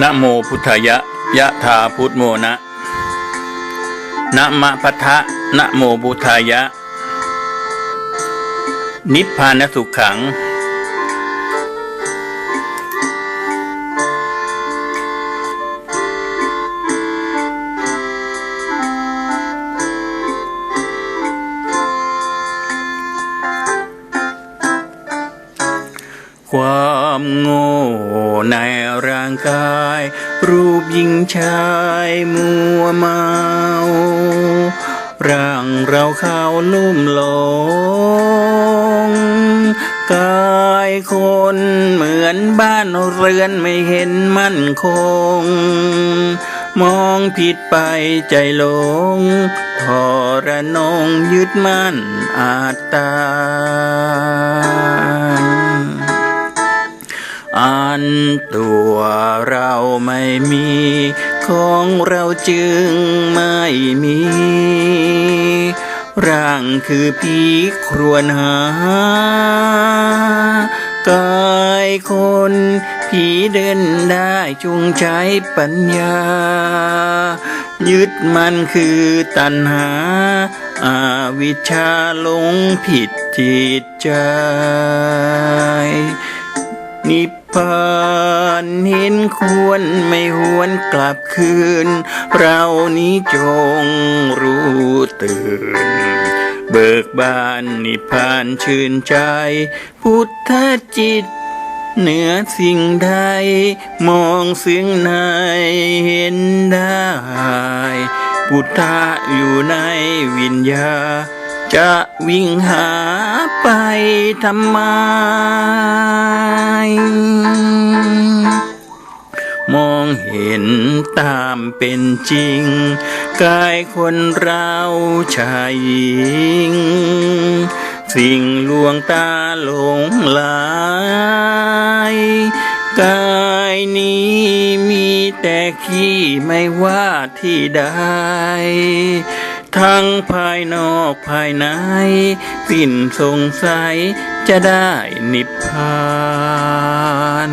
นะโมพุทธายะยะธาพุทโมนะนะมะพัทธะนะโมพุทธายะ นิพพานสุขขัง ความโง่ในร่างกาย รูปหญิงชายมัวเมา ร่างเราเข้าลุ่มหลง กายคนเหมือนบ้านเรือนไม่เห็นมั่นคง มองผิดไปใจหลงทรนงยึดมั่นอาตตา ตัวเราไม่มี ของเราจึงไม่มี ร่างคือผีครวนหา กายคนผีเดินได้จุงใจปัญญา ยึดมันคือตัณหา อาวิชชาลงผิดจิตใจ นิพพานเห็นควรไม่หวนกลับคืน เรานี้จงรู้ตื่น เบิกบานนิพพานชื่นใจ พุทธจิต เหนือสิ่งใด มองสิ่งไหนเห็นได้ พุทธะอยู่ในวิญญา จะวิ่งหาไปทำไม มองเห็นตามเป็นจริง กายคนเราชายหญิง สิ่งลวงตาหลงไหลายกายนี้มีแต่ขี้ไม่ว่าที่ใด ทั้งภายนอกภายใน สิ้นสงสัยจะได้นิพพาน